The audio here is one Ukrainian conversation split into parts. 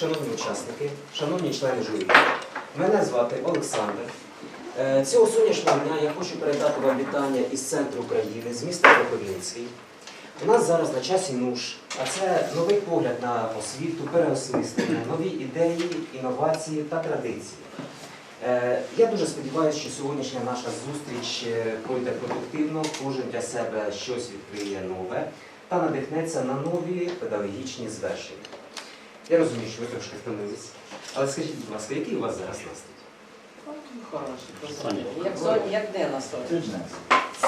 Шановні учасники, шановні члени журі. Мене звати Олександр. Е, Цього сонячного дня я хочу передати вам вітання із центру України, з міста Кропивницький. У нас зараз на часі НУШ, а це новий погляд на освіту, переосмислення, нові ідеї, інновації та традиції. Е, Я дуже сподіваюся, що сьогоднішня наша зустріч е, пройде продуктивно, кожен для себе щось відкриє нове та надихнеться на нові педагогічні звершення. Я розумію, що ви трошки втомились, але скажіть, будь ласка, який у вас зараз настрій? Хороший, як, де на сонці?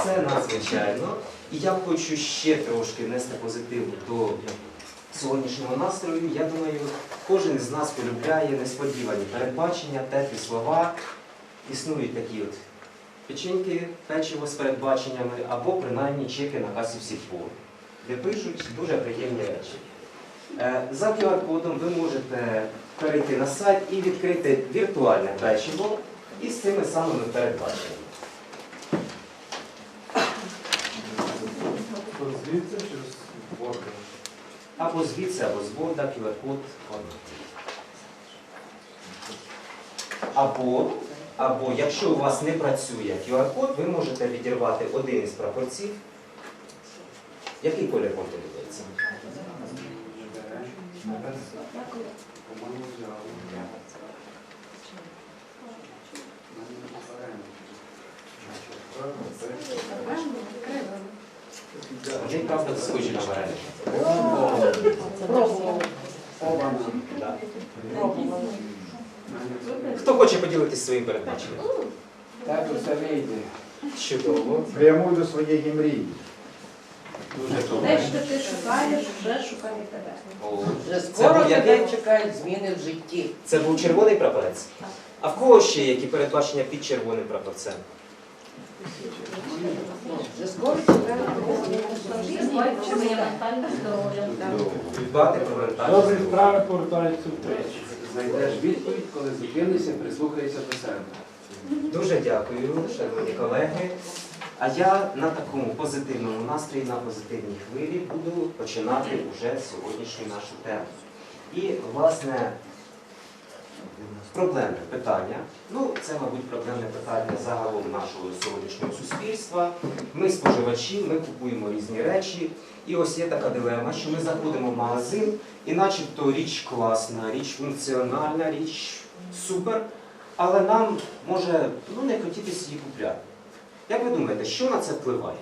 Це надзвичайно. І я хочу ще трошки внести позитиву до сьогоднішнього настрою. Я думаю, кожен із нас полюбляє несподівані передбачення, теплі слова. Існують такі от печеньки, печиво з передбаченнями, або принаймні чеки на касі всіх пор, де пишуть дуже приємні речі. Е, За QR-кодом ви можете перейти на сайт і відкрити віртуальне печиво із цими самими передбаченнями. Звідси чи з борду? Або звідси, або з борда, QR-код. Або, або, якщо у вас не працює QR-код, ви можете відірвати один із прапорців. Який колір вам? Вони, правда, схожі на вареники. Пробував. Хто хоче поділитися своїм передбаченням? Так усе вийде. Чудово. Прямуй до своєї мрії. Те, що ти шукаєш, вже шукає тебе. Вже Це скоро був тебе чекають зміни в житті. Це був червоний прапорець? А в кого ще які передбачення під червоним прапорцем? Вже скоро чекають є? Дбати про Добрі справи повертаються втричі. Знайдеш відповідь, коли зупинишся, прислухайся до себе. Дуже дякую, шановні колеги. А я на такому позитивному настрої, на позитивній хвилі буду починати вже сьогоднішню нашу тему. І, власне, проблемне питання. Ну, це, мабуть, проблемне питання загалом нашого сьогоднішнього суспільства. Ми споживачі, ми купуємо різні речі. І ось є така дилема, що ми заходимо в магазин, і начебто річ класна, річ функціональна, річ супер, але нам може ну, не хотітися її купляти. Як ви думаєте, що на це впливає?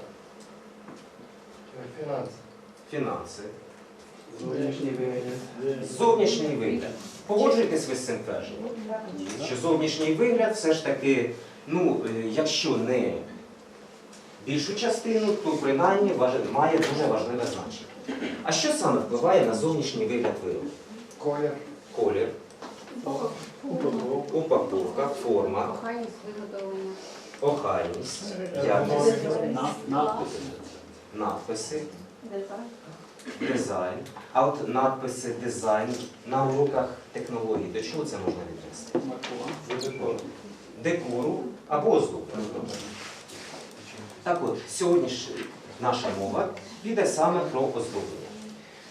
Фінанси. Фінанси, Зовнішній вигляд. зовнішній вигляд. Погоджуєтесь ви з цим твердженням? Що зовнішній вигляд все ж таки, ну, е, якщо не більшу частину, то принаймні має дуже важливе значення. А що саме впливає на зовнішній вигляд виробу? Колір. Колір, упаковка, форма, Кохання виготовлення. Охайність, якість, Надписи. надписи, Дизайн. А от надписи, дизайн на уроках технологій, до чого це можна віднести? Декору. Декору або оздоблення. Так от, сьогодні ж наша мова піде саме про оздоблення.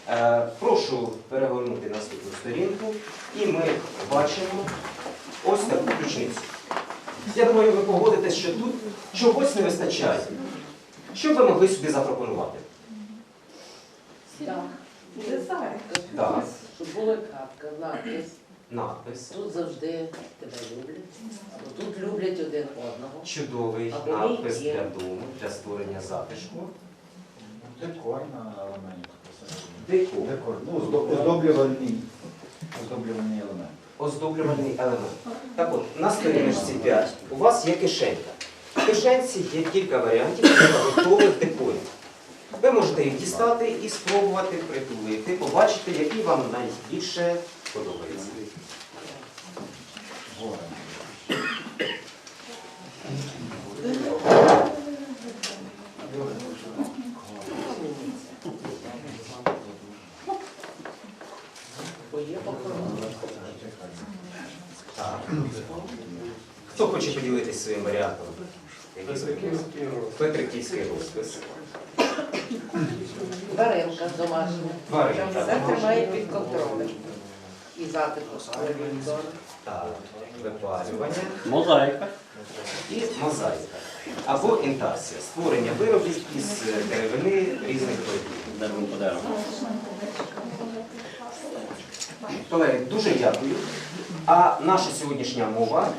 Е, прошу перегорнути наступну сторінку, і ми бачимо ось таку ключницю. Я думаю, ви погодитесь, що тут чогось не вистачає. Що б ви могли собі запропонувати? Так. Дизайн. Так, Щоб була капка, надпис. надпис. Тут завжди тебе люблять. Тут люблять один одного. Чудовий Або надпис є. для дому, для створення затишку. Декор на елементі. Декор. Декор. Ну, оздо- оздоблювальний. Оздоблювальний елемент. Оздоблювальний елемент. Так от, на сторіночці 5 у вас є кишенька. В кишенці є кілька варіантів готових декорів. Ви можете їх дістати і спробувати притулити, побачити, який вам найбільше подобається. Горе. Бо є охорона. Так. Хто хоче поділитися своїм варіантом? Петриківський розпис. Варенка домашня. Варенка Все тримає під контролем. і затишок коридору. Так, випалювання Мозаїка. і мозаїка. Або інтарсія створення виробів із деревини різних видів. Дерево по. Колеги, дуже дякую. А наша сьогоднішня мова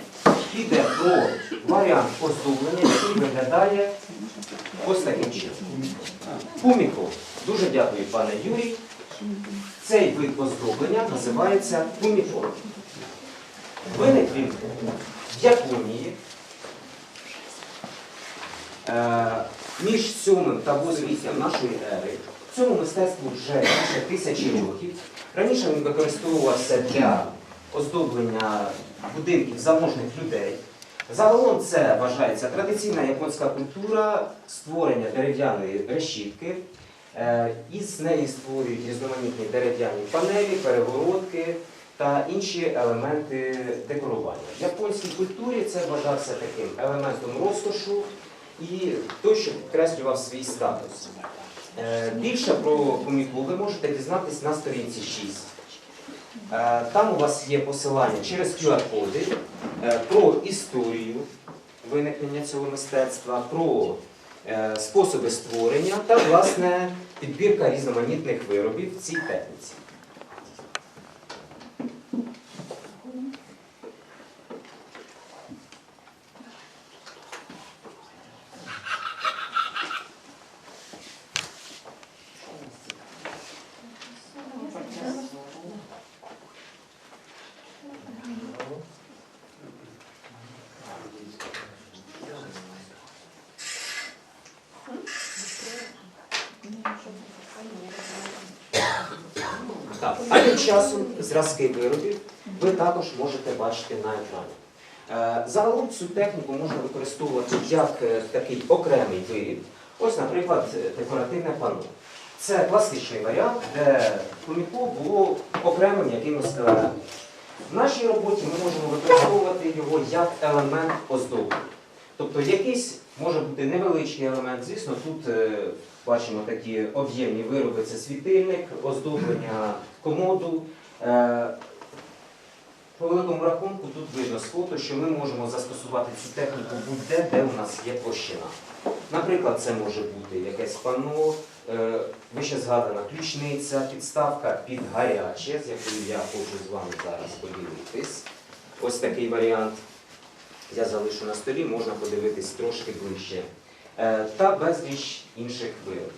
піде про варіант оздоблення, який виглядає ось таким чином. Пуміко. Дуже дякую, пане Юрій. Цей вид оздоблення називається пуміко. Виник він в Японії е, між 7 та 8 нашої ери. Цьому мистецтву вже більше тисячі років. Раніше він використовувався для оздоблення будинків заможних людей. Загалом це вважається традиційна японська культура створення дерев'яної решітки. Е, Із неї створюють різноманітні дерев'яні панелі, перегородки та інші елементи декорування. В японській культурі це вважався таким елементом розкошу і той, що підкреслював свій статус. Е, Більше про поміку ви можете дізнатись на сторінці 6. Е, Там у вас є посилання через QR-коди е, про історію виникнення цього мистецтва, про е, способи створення та, власне, підбірка різноманітних виробів в цій техніці. Тим часом зразки виробів ви також можете бачити на екрані. Е, Загалом цю техніку можна використовувати як е, такий окремий виріб. Ось, наприклад, е, декоративне панно. Це класичний варіант, де поміку було окремим якимось елементом. В нашій роботі ми можемо використовувати його як елемент оздоблення. Тобто якийсь може бути невеличкий елемент. Звісно, тут е, бачимо такі об'ємні вироби, це світильник, оздоблення комоду. Е, По великому рахунку тут видно з фото, що ми можемо застосувати цю техніку будь-де, де у нас є площина. Наприклад, це може бути якесь панно, е, вище згадана ключниця, підставка під гаряче, з якою я хочу з вами зараз поділитись. Ось такий варіант я залишу на столі, можна подивитись трошки ближче. Е, Та безліч інших виробів.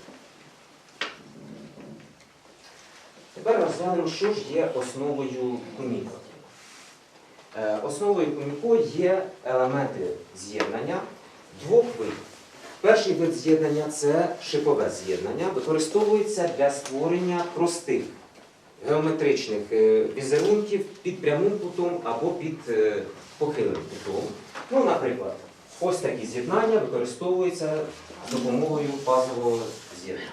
Тепер розглянемо, що ж є основою коміко. Е, Основою коміко є елементи з'єднання двох видів. Перший вид з'єднання це шипове з'єднання, використовується для створення простих геометричних е, візерунків під прямим кутом або під похилим кутом. Ну, наприклад, ось такі з'єднання використовуються допомогою фазового з'єднання,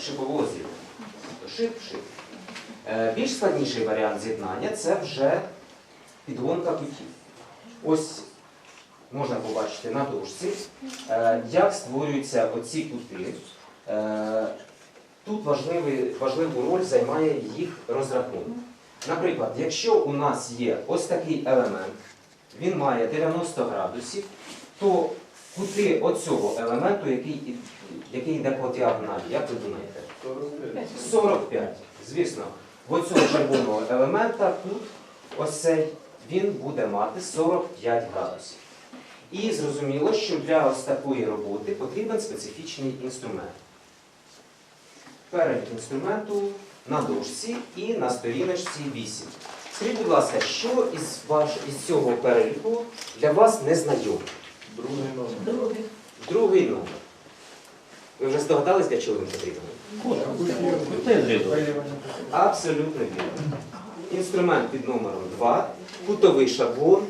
шипового з'єднання. Тобто шип, шип. Е, Більш складніший варіант з'єднання це вже підгонка кутів. Ось можна побачити на дошці, е, як створюються оці кути. Е, Тут важливий, важливу роль займає їх розрахунок. Наприклад, якщо у нас є ось такий елемент, він має 90 градусів, то кути оцього елементу, який, який йде по діагоналі, як ви думаєте? 45. 45. Звісно, в оцього червоного елемента тут ось цей він буде мати 45 градусів. І зрозуміло, що для ось такої роботи потрібен специфічний інструмент. Перелік інструменту на дошці і на сторіночці 8. Скажіть, будь ласка, що із, ваш, із цього переліку для вас не знайомо? Другий номер. Другий номер. Ви вже здогадались, для чого він потрібен? Абсолютно вірно. Інструмент під номером 2, кутовий шаблон,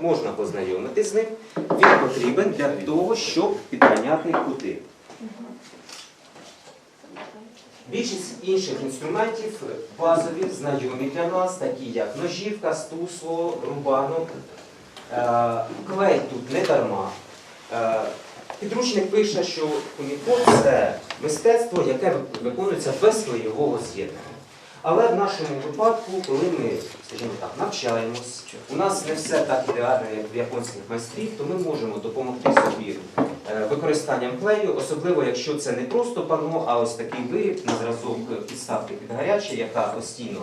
можна познайомитись з ним. Він потрібен для того, щоб підганяти кути. Більшість інших інструментів базові, знайомі для нас, такі як ножівка, стусло, рубанок. Е, Клей тут не дарма. Е, Підручник пише, що комікон це мистецтво, яке виконується без клейового з'єднання. Але в нашому випадку, коли ми, скажімо так, навчаємось, у нас не все так ідеально, як в японських майстрів, то ми можемо допомогти собі використанням клею, особливо якщо це не просто панно, а ось такий виріб на зразок підставки під гаряче, яка постійно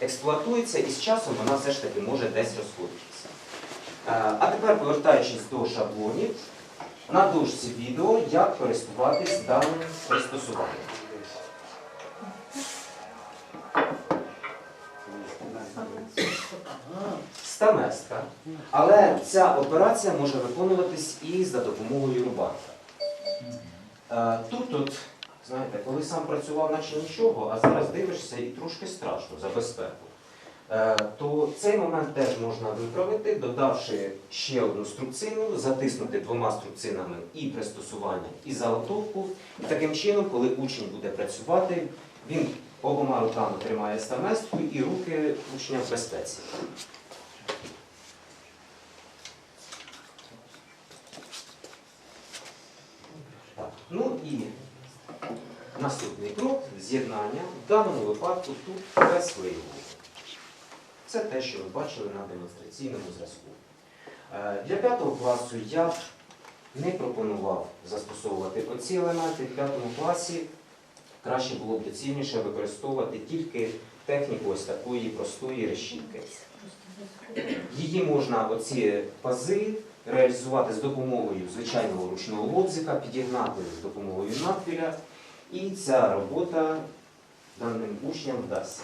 експлуатується, і з часом вона все ж таки може десь розходитися. Е, А тепер, повертаючись до шаблонів, на дошці відео, як користуватись даним пристосуванням. Стамеска. Але ця операція може виконуватись і за допомогою рубанка. Е, Тут, от, знаєте, коли сам працював, наче нічого, а зараз дивишся і трошки страшно за безпеку. Е, То цей момент теж можна виправити, додавши ще одну струбцину, затиснути двома струбцинами і пристосування, і заготовку. І таким чином, коли учень буде працювати, він обома руками тримає стамеску і руки учня в безпеці. Ну і наступний крок з'єднання. В даному випадку тут без вияву. Це те, що ви бачили на демонстраційному зразку. Е, Для п'ятого класу я не пропонував застосовувати оці елементи. В п'ятому класі краще було б доцільніше використовувати тільки техніку ось такої простої решітки. Її можна оці пази реалізувати з допомогою звичайного ручного лобзика, підігнати з допомогою надпіля, і ця робота даним учням вдасться.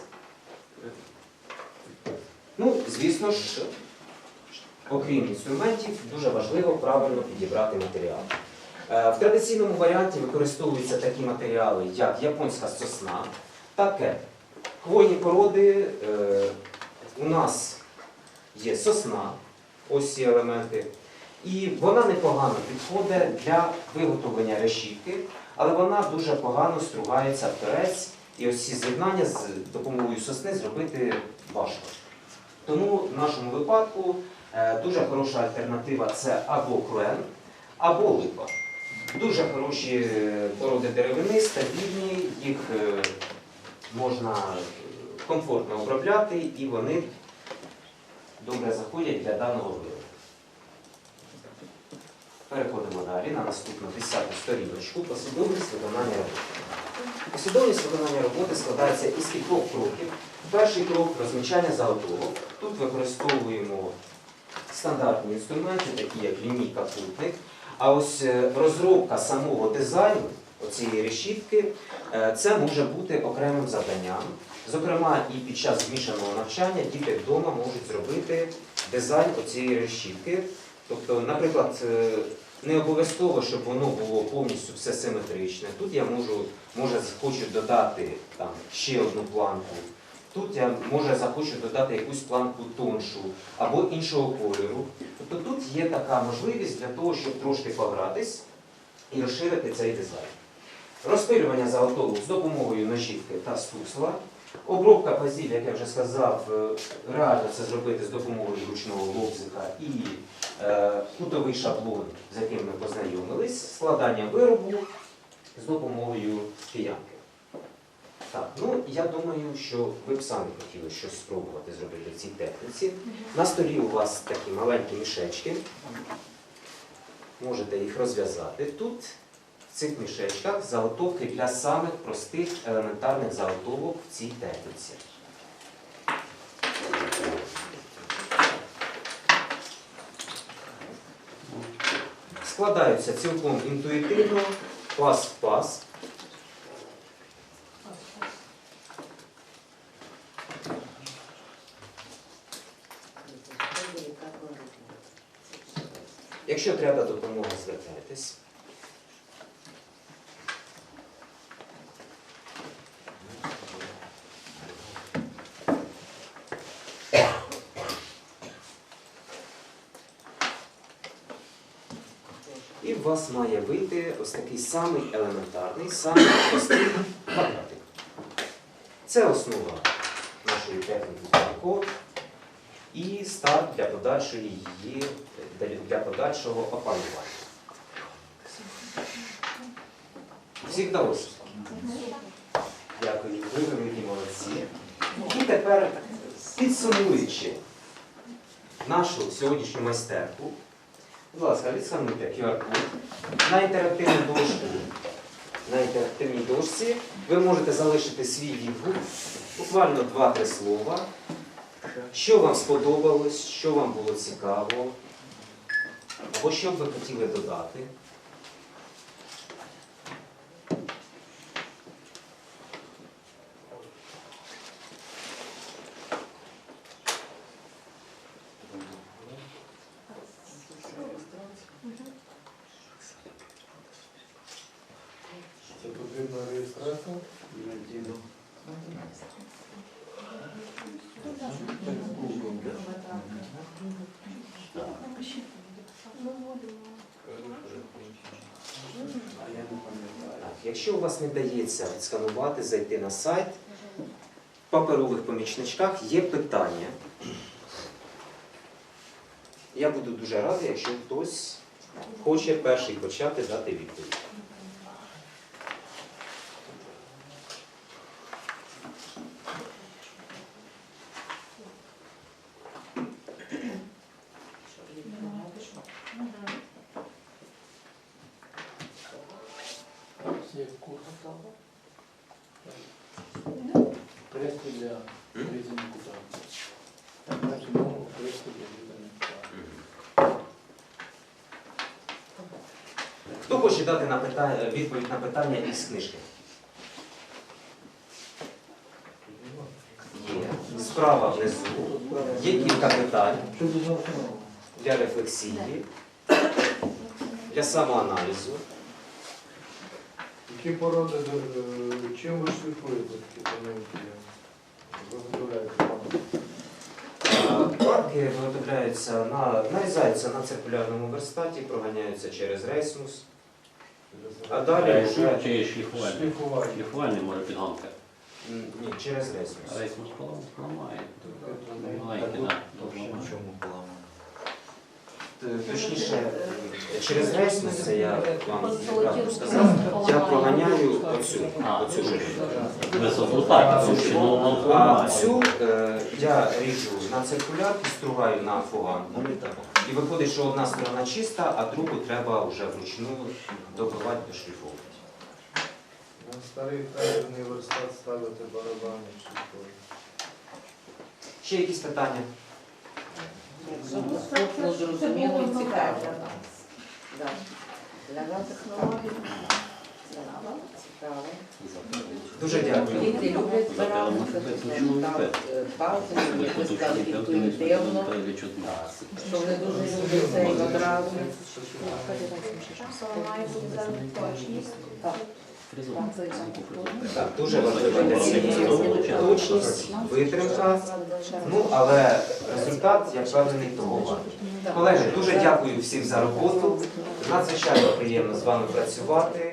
Ну, звісно ж, окрім інструментів, дуже важливо правильно підібрати матеріал. Е, В традиційному варіанті використовуються такі матеріали, як японська сосна та кеп. Хвойні породи е, у нас є сосна, ось ці елементи, і вона непогано підходить для виготовлення решітки, але вона дуже погано стругається в терець, і ось ці з'єднання з допомогою сосни зробити важко. Тому в нашому випадку е, дуже хороша альтернатива це або клен, або липа. Дуже хороші е, породи деревини, стабільні, їх е, можна комфортно обробляти і вони добре заходять для даного виробу. Переходимо далі на наступну 10 сторіночку послідовність виконання роботи. Послідовність виконання роботи складається із кількох кроків. Перший крок розмічання заготовок. Тут використовуємо стандартні інструменти, такі як лінійка путник. А ось е, розробка самого дизайну оцієї решітки, е, це може бути окремим завданням. Зокрема, і під час змішаного навчання діти вдома можуть зробити дизайн оцієї решітки. Тобто, наприклад, е, не обов'язково, щоб воно було повністю все симетричне. Тут я можу, може захочу додати там, ще одну планку. Тут я може захочу додати якусь планку тоншу або іншого кольору. Тобто тут є така можливість для того, щоб трошки погратись і розширити цей дизайн. Розпилювання заготовок з допомогою ножівки та стусла. Обробка пазів, як я вже сказав, е, реально це зробити з допомогою ручного лобзика і е, кутовий шаблон, з яким ми познайомились, складання виробу з допомогою киянки. Так, ну я думаю, що ви б самі хотіли щось спробувати зробити в цій техніці. На столі у вас такі маленькі мішечки. Можете їх розв'язати. Тут цих мішечках заготовки для самих простих елементарних заготовок в цій техніці. Складаються цілком інтуїтивно, пас в пас. Якщо треба допомога, звертайтесь. І у вас має вийти ось такий самий елементарний, самий простий квадратик. Це основа нашої техніки код і старт для подальшої її для- подальшого опанування. Всіх вдалося? Дякую. Ви великі молодці. І тепер, підсумуючи нашу сьогоднішню майстерку, будь ласка, відскануйте QR-код на інтерактивну дошку. На інтерактивній дошці ви можете залишити свій відгук, буквально 2-3 слова. Що вам сподобалось, що вам було цікаво, або що б ви хотіли додати. Це Якщо у вас не вдається відсканувати, зайти на сайт, в паперових помічничках є питання. Я буду дуже радий, якщо хтось хоче перший почати дати відповідь. Є курс. Кресло для різання кута. Значить, ну, для. Хто хоче дати на питання, відповідь на питання із книжки? Є. Справа внизу. Є кілька питань для рефлексії, для самоаналізу. Які породи, е, чим ви шліфуєте такі помилки? Планки виготовляються на нарізаються на циркулярному верстаті, проганяються через рейсмус. А далі вже Чи шліфувальний? Шліфування. Шліфувальний може підгонка. м, ні, через рейсмус. Рейсмус поламає. Маленький, так. Т- Точніше, через рейсмус, це я вам правду сказав, я проганяю оцю, оцю ширину. Висоту так, товщину воно А цю е, я ріжу на циркуляр і стругаю на фуган. І виходить, що одна сторона чиста, а другу треба вже вручну добивати, дошліфовувати. На старий тайзерний верстат ставити барабани шліфують. Ще якісь питання? Доступно, зрозуміло і цікаво. Да. Для нас Технології. цікаво. Дуже дякую. Діти люблять збиратися, тут там е, якось інтуїтивно, що вони дуже люблять це і одразу. Має бути зараз точність. Так, дуже важлива для точність, витримка. Ну, але результат, я впевнений, того вартий. Колеги, дуже дякую всім за роботу. Надзвичайно приємно з вами працювати.